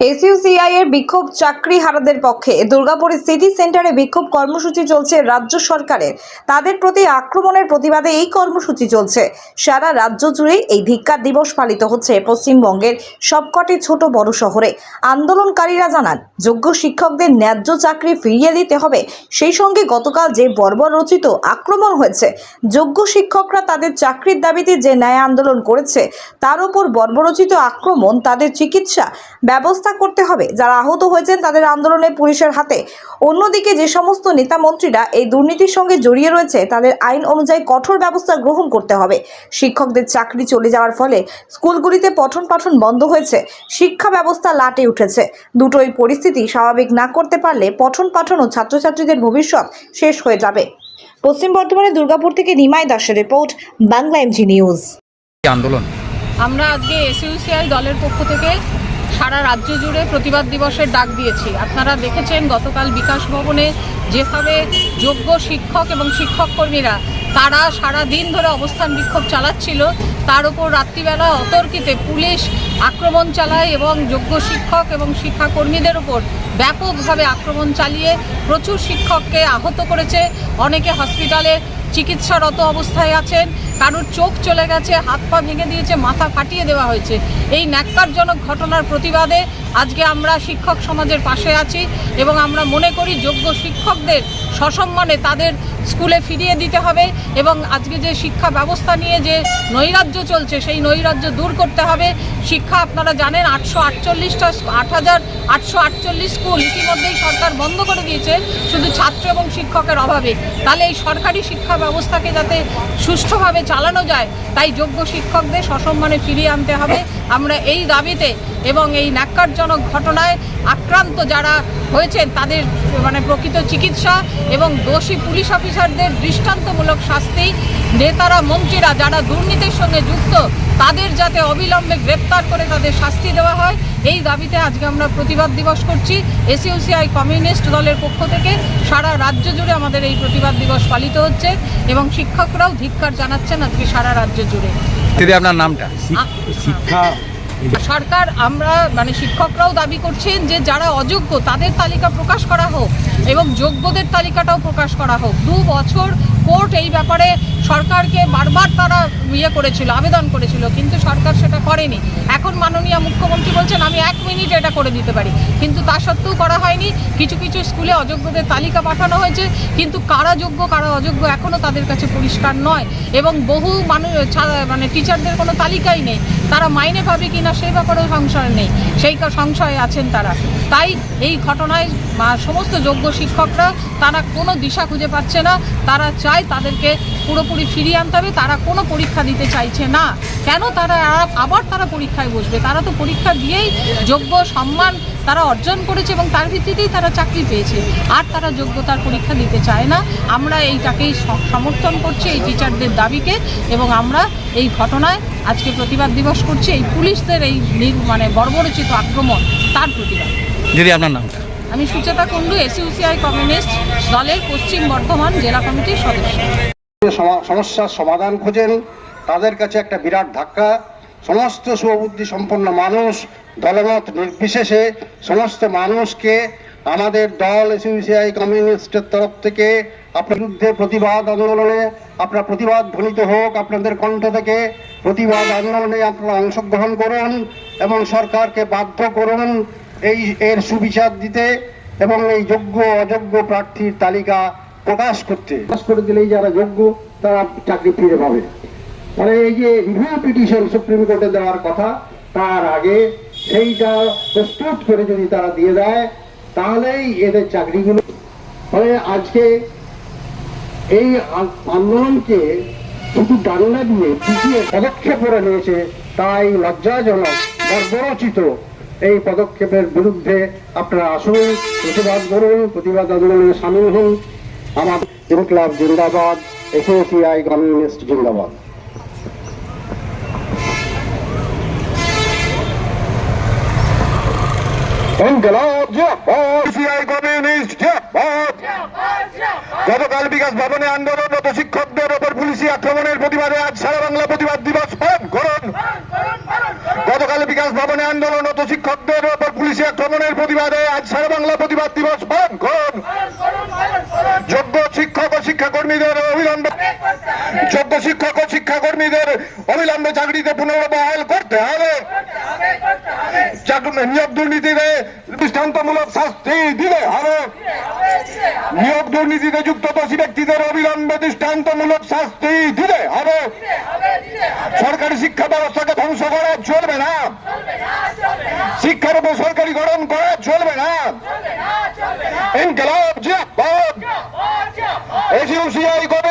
এসইউসিআই এর বিক্ষোভ চাকরি হারাদের পক্ষে। দুর্গাপুরে সিটি সেন্টারে বিক্ষোভ কর্মসূচি চলছে রাজ্য সরকারের। তাদের প্রতি আক্রমণের প্রতিবাদে এই কর্মসূচি চলছে। সারা রাজ্য জুড়ে এই ধিক্কার দিবস পালিত হচ্ছে পশ্চিমবঙ্গের সবকটি ছোট বড় শহরে। আন্দোলনকারীরা জানান, যোগ্য শিক্ষকদের ন্যায্য চাকরি ফিরিয়ে দিতে হবে। সেই সঙ্গে গতকাল যে বর্বর রচিত আক্রমণ হয়েছে, যোগ্য শিক্ষকরা তাদের চাকরির দাবিতে যে ন্যায় আন্দোলন করেছে, তার উপর বর্বরচিত আক্রমণ, তাদের চিকিৎসা ব্যবস্থা করতে হবে। যারা আহত হয়েছেন তাদের আন্দোলনে পুলিশের হাতে। অন্যদিকে যে সমস্ত নেতা মন্ত্রীরা এই দুর্নীতির সঙ্গে জড়িয়ে রয়েছে তাদের আইন অনুযায়ী কঠোর ব্যবস্থা গ্রহণ করতে হবে। শিক্ষকদের চাকরি চলে যাওয়ার ফলে স্কুলগুলিতে পঠন পাঠন বন্ধ হয়েছে। শিক্ষা ব্যবস্থা লাটে উঠেছে। দুটোই পরিস্থিতি স্বাভাবিক না করতে পারলে পঠন পাঠন ও ছাত্রছাত্রীদের ভবিষ্যৎ শেষ হয়ে যাবে। পশ্চিম বর্ধমানের দুর্গাপুর থেকে নিমাই দাসের রিপোর্ট বাংলা এমজি নিউজ আন্দোলন। আমরা আজকে এসইউসিআই দলের পক্ষ থেকে সারা রাজ্য জুড়ে প্রতিবাদ দিবসের ডাক দিয়েছি। আপনারা দেখেছেন গতকাল বিকাশ ভবনে যেভাবে যোগ্য শিক্ষক এবং শিক্ষক কর্মীরা, তারা সারা দিন ধরে অবস্থান বিক্ষোভ চালাচ্ছিল, তার উপর রাত্রিবেলা অতর্কিতে পুলিশ আক্রমণ চালায় এবং যোগ্য শিক্ষক এবং শিক্ষাকর্মীদের উপর ব্যাপকভাবে আক্রমণ চালিয়ে প্রচুর শিক্ষককে আহত করেছে। অনেকে হসপিটালে চিকিৎসারত অবস্থায় আছেন। কারোর চোখ চলে গেছে, হাত পা ভেঙে দিয়েছে, মাথা ফাটিয়ে দেওয়া হয়েছে। এই ন্যাক্কারজনক ঘটনার প্রতিবাদে আজকে আমরা শিক্ষক সমাজের পাশে আছি এবং আমরা মনে করি যোগ্য শিক্ষকদের সসম্মানে তাদের স্কুলে ফিরিয়ে দিতে হবে এবং আজকে যে শিক্ষা ব্যবস্থা নিয়ে যে নৈরাজ্য চলছে, সেই নৈরাজ্য দূর করতে হবে। শিক্ষা আপনারা জানেন, আটশো আটচল্লিশটা আট হাজার আটশো আটচল্লিশ স্কুল ইতিমধ্যেই সরকার বন্ধ করে দিয়েছে, শুধু ছাত্র এবং শিক্ষকের অভাবে। তাহলে এই সরকারি শিক্ষা ব্যবস্থাকে যাতে সুষ্ঠুভাবে চালানো যায়, তাই যোগ্য শিক্ষকদের সসম্মানে ফিরিয়ে আনতে হবে। আমরা এই দাবিতে এবং এই ন্যাক্কারজনক ঘটনায় আক্রান্ত যারা হয়েছেন তাদের মানে প্রকৃত চিকিৎসা এবং দোষী পুলিশ অফিসারদের দৃষ্টান্তমূলক শাস্তি নেতারা মন্ত্রীরা যারা দুর্নীতির সঙ্গে যুক্ত তাদের যাতে অবিলম্বে গ্রেপ্তার করে তাদের শাস্তি দেওয়া হয় এই দাবিতে আজকে আমরা প্রতিবাদ দিবস করছি। এসইউসিআই কমিউনিস্ট দলের পক্ষ থেকে সারা রাজ্য জুড়ে আমাদের এই প্রতিবাদ দিবস পালিত হচ্ছে এবং শিক্ষকরাও ধিক্কার জানাচ্ছেন আজকে সারা রাজ্য জুড়ে। আপনার নামটা? শিক্ষা সরকার, আমরা মানে শিক্ষকরাও দাবি করছেন যে যারা অযোগ্য, তাদের তালিকা প্রকাশ করা হোক এবং যোগ্যদের তালিকাটাও প্রকাশ করা হোক। দু বছর কোর্ট এই ব্যাপারে সরকারকে বারবার ইয়ে করেছিল, আবেদন করেছিল, কিন্তু সরকার সেটা করেনি। এখন মাননীয় মুখ্যমন্ত্রী বলছেন, আমি এক মিনিট এটা করে দিতে পারি। কিন্তু তা সত্ত্বেও করা হয়নি। কিছু কিছু স্কুলে অযোগ্যদের তালিকা পাঠানো হয়েছে, কিন্তু কারা যোগ্য, কারা অযোগ্য এখনও তাদের কাছে পরিষ্কার নয়। এবং বহু মানুষ মানে টিচারদের কোনো তালিকাই নেই। তারা মাইনে পাবে কি না সেই ব্যাপারেও সংশয় নেই। সেই সংশয়ে আছেন তারা। তাই এই ঘটনায় সমস্ত যোগ্য শিক্ষকরা, তারা কোনো দিশা খুঁজে পাচ্ছে না। তারা চায় তাদেরকে পুরোপুরি ফিরিয়ে আনতে হবে। তারা কোনো পরীক্ষা দিতে চাইছে না। কেন তারা আবার তারা পরীক্ষায় বসবে? তারা তো পরীক্ষা দিয়েই যোগ্য সম্মান তারা অর্জন করেছে এবং তার ভিত্তিতেই তারা চাকরি পেয়েছে। আর তারা যোগ্যতার পরীক্ষা দিতে চায় না। আমরা এইটাকেই সমর্থন করছি এই টিচারদের দাবিকে এবং আমরা এই ঘটনায় আজকে প্রতিবাদ দিবস করছি। এই পুলিশদের এই নির- মানে বর্বরচিত আক্রমণ তার প্রতিবাদ। দিদি আপনার নামটা? আমি সুচেতা কুণ্ডু এসইউসিআই কমিউনিস্ট দলের পশ্চিম বর্ধমান জেলা কমিটির সদস্য। সমস্যার সমাধান খোঁজেন। তাদের কাছে একটা বিরাট ধাক্কা। সমস্ত সুবুদ্ধি সম্পন্ন মানুষ, দলমত নির্বিশেষে সমস্ত মানুষকে আমাদের দল এসইউসিআই কমিউনিস্টের তরফ থেকে আপনার বিরুদ্ধে প্রতিবাদ আন্দোলনে, আপনার প্রতিবাদ ধ্বনিত হোক, আপনাদের কণ্ঠ থেকে প্রতিবাদ আন্দোলনে আপনারা অংশগ্রহণ করুন এবং সরকারকে বাধ্য করুন এই, এর সুবিচার দিতে এবং এই যোগ্য, অযোগ্য প্রার্থীর তালিকা প্রকাশ করতে। প্রকাশ করে দিলেই যারা যোগ্য, তারা চাকরি ফিরে পাবে। মানে এই যে রিভিউ পিটিশন সুপ্রিম কোর্টে দেওয়ার কথা, তার আগে সেইটা প্রস্তুত করে যদি তারা দিয়ে দেয়, তাহলেই এদের চাকরিগুলো ফলে আজকে এই আন্দোলনকে শুধু ডান্ডা দিয়ে পিছিয়ে পদক্ষেপ করে নিয়েছে তাই লজ্জাজনক, গর্বরচিত এই পদক্ষেপের বিরুদ্ধে আপনারা আসুন, প্রতিবাদ করুন, প্রতিবাদ আন্দোলনে সামিল হন। আমাদের ইনকলাব জিন্দাবাদ এসওসিআই কমিউনিস্ট জিন্দাবাদ। ইনকলাব এসওসিআই কমিউনিস্ট গতকাল বিকাশ ভবনে আন্দোলনরত শিক্ষকদের ওপর পুলিশি আক্রমণের প্রতিবাদে আজ সারা বাংলা প্রতিবাদ দিবস পালন করুন। গতকাল বিকাশ ভবনে আন্দোলনরত শিক্ষকদের উপর পুলিশি আক্রমণের প্রতিবাদে আজ সারা বাংলা প্রতিবাদ দিবস পালন করুন। যোগ্য শিক্ষক ও শিক্ষাকর্মীদের যোগ্য শিক্ষক ও শিক্ষাকর্মীদের অবিলম্বে চাকরিতে পুনর্বহাল করতে হবে। নিয়োগ দুর্নীতিতে দৃষ্টান্তমূলক শাস্তি দিতে হবে। নিয়োগ দুর্নীতিতে যুক্ত দোষী ব্যক্তিদের অবিলম্বে দৃষ্টান্তমূলক শাস্তি দিতে হবে। সরকারি শিক্ষা ব্যবস্থাকে ধ্বংস করা চলবে না। শিক্ষার উপর সরকারি গঠন করা চলবে না। ইনকলাব জিয়াবাদ এসিউসিআই গত